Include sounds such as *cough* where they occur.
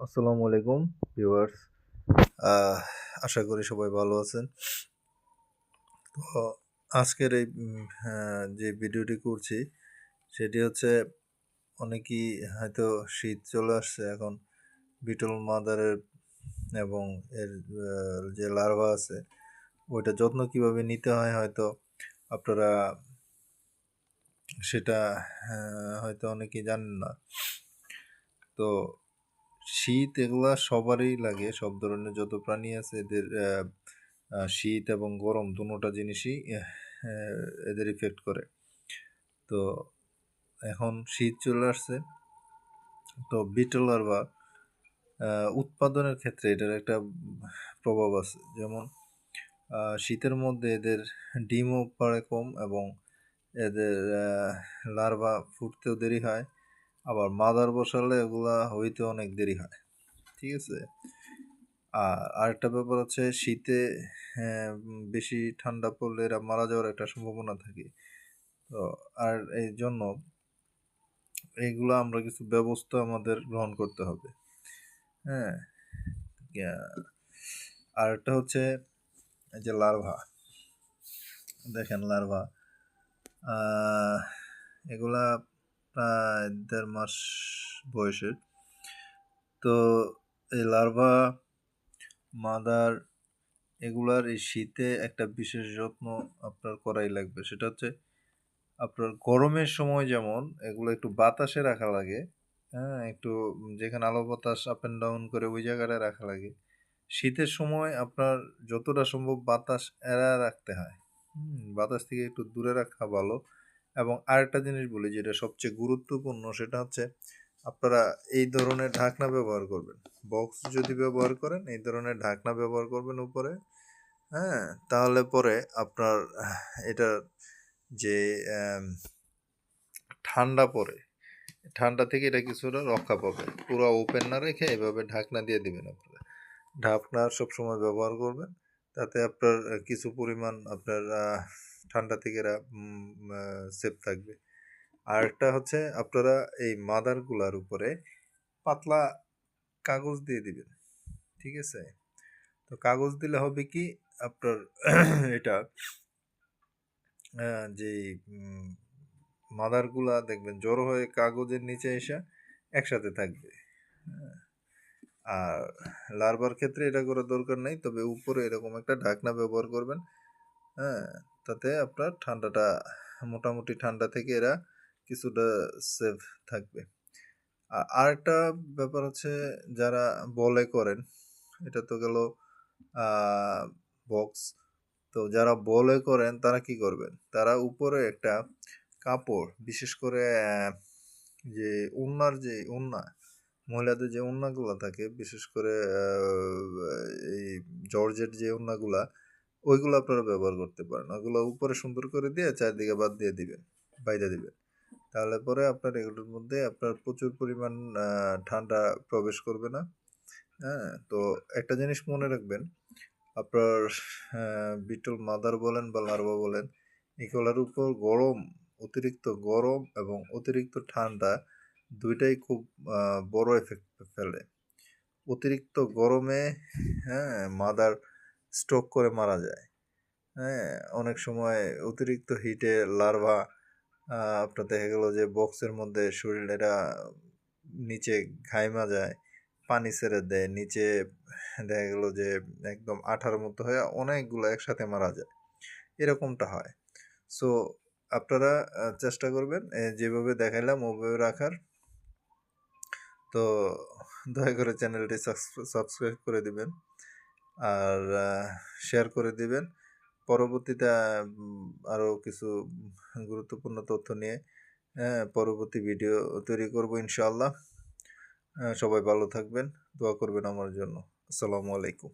আসসালামু আলাইকুম ভিউয়ার্স। আশা করি সবাই ভালো আছেন। তো আজকের এই উম, যে ভিডিওটি করছি সেটি হচ্ছে অনেকেই হয়তো শীত চলে আসছে এখন বিটল মাদারের এবং এর যে লার্ভা আছে ওইটা যত্ন কীভাবে নিতে হয় হয়তো আপনারা সেটা হয়তো অনেকেই জানেন না। তো শীত এগুলা সবারই লাগে সব ধরনের যত প্রাণী আছে এদের শীত এবং গরম দুটোটা জিনিসই এদের ইফেক্ট করে। তো এখন শীত চলে আসছে। তো বিটল লার্ভা আহ, উৎপাদনের ক্ষেত্রে এটার একটা প্রভাব আছে। যেমন শীতের মধ্যে এদের ডিমও পারে কম এবং এদের লার্ভা ফুটতেও দেরি হয়। আবার মাদার বসালে এগুলা হইতে অনেক দেরি হয় ঠিক আছে? আর আরেকটা ব্যাপার হচ্ছে শীতে হ্যাঁ, বেশি ঠান্ডা পড়লে এরা মারা যাওয়ার একটা সম্ভাবনা থাকে। তো আর এই জন্য এইগুলো আমরা কিছু ব্যবস্থা আমাদের গ্রহণ করতে হবে। হ্যাঁ আর একটা হচ্ছে এই যে লার্ভা দেখেন লার্ভা এগুলা দেড় মাস বয়সের। তো এই লার্ভা মাদার এগুলার এই শীতে একটা বিশেষ যত্ন আপনার করাই লাগবে। সেটা হচ্ছে আপনার গরমের সময় যেমন এগুলো একটু বাতাসে রাখা লাগে হ্যাঁ? একটু যেখানে আলো বাতাস আপ অ্যান্ড ডাউন করে ওই জায়গাটায় রাখা লাগে। শীতের সময় আপনার যতটা সম্ভব বাতাস এড়া রাখতে হয়। বাতাস থেকে একটু দূরে রাখা ভালো। এবং আরেকটা জিনিস বলি যেটা সবচেয়ে গুরুত্বপূর্ণ সেটা হচ্ছে আপনারা এই ধরনের ঢাকনা ব্যবহার করবেন। বক্স যদি ব্যবহার করেন এই ধরনের ঢাকনা ব্যবহার করবেন উপরে হ্যাঁ? তাহলে পরে আপনার আহ, এটা যে ঠান্ডা পড়ে ঠান্ডা থেকে এটা কিছুটা রক্ষা পাবে। পুরো ওপেন না রেখে এভাবে ঢাকনা দিয়ে দিবেন আপনারা। ঢাকনা সবসময় ব্যবহার করবেন তাতে আপনার কিছু পরিমাণ আপনার ঠান্ডা থেকে এরা সেফ থাকবে। আর একটা হচ্ছে আপনারা এই মাদারগুলার উপরে পাতলা কাগজ দিয়ে দিবেন, ঠিক আছে? তো কাগজ দিলে হবে কি, আপনার *clears throat* এটা যে মাদারগুলা দেখবেন জড়ো হয়ে কাগজের নিচে এসে একসাথে থাকবে হ্যাঁ। আর লার্ভার ক্ষেত্রে এটা করার দরকার নেই, তবে উপরে এরকম একটা ঢাকনা ব্যবহার করবেন হ্যাঁ? তাতে আপনার ঠান্ডাটা, মোটামুটি ঠান্ডা থেকে এরা কিছুটা সেফ থাকবে। আর আরেকটা ব্যাপার হচ্ছে যারা বলে করেন, এটা তো গেল বক্স তো যারা বলে করেন, তারা কি করবেন? তারা উপরে একটা কাপড়, বিশেষ করে যে উন্নার যে উন্না, মহিলাদের যে উন্নাগুলো থাকে, বিশেষ করে এই জর্জেট যে উন্নাগুলা ওইগুলো আপনারা ব্যবহার করতে পারেন। ওগুলো উপরে সুন্দর করে দিয়ে চারদিকে বাদ দিয়ে দিবেন, বাইরে দিবেন। তাহলে পরে আপনার এগুলোর মধ্যে আপনার প্রচুর পরিমাণ ঠান্ডা প্রবেশ করবে না। হ্যাঁ তো একটা জিনিস মনে রাখবেন, আপনার বিটল মাদার বলেন বা লার্ভা বলেন, এগুলোর উপর গরম, অতিরিক্ত গরম এবং অতিরিক্ত ঠান্ডা দুইটাই খুব বড় এফেক্ট ফেলে। অতিরিক্ত গরমে হ্যাঁ মাদার স্ট্রোক করে মারা যায়। হ্যাঁ অনেক সময় অতিরিক্ত হিটে লার্ভা আপনার দেখা গেল যে বক্সের মধ্যে শরীর এরা নিচে ঘাইমা যায়, পানি ছেড়ে দেয়, নিচে দেখা গেল যে একদম আঠার মতো হয়ে অনেকগুলো একসাথে মারা যায়। এরকমটা হয়। সো আপনারা চেষ্টা করবেন যেভাবে দেখাইলাম ওভাবে রাখার। তো দয়া করে চ্যানেলটি সাবস্ক্রাইব করে দিবেন। আর শেয়ার করে দিবেন। পরবর্তীতে আরও কিছু গুরুত্বপূর্ণ তথ্য নিয়ে হ্যাঁ, পরবর্তী ভিডিও তৈরি করব ইনশাআল্লাহ। সবাই ভালো থাকবেন দোয়া করবেন আমার জন্য। আসসালামু আলাইকুম।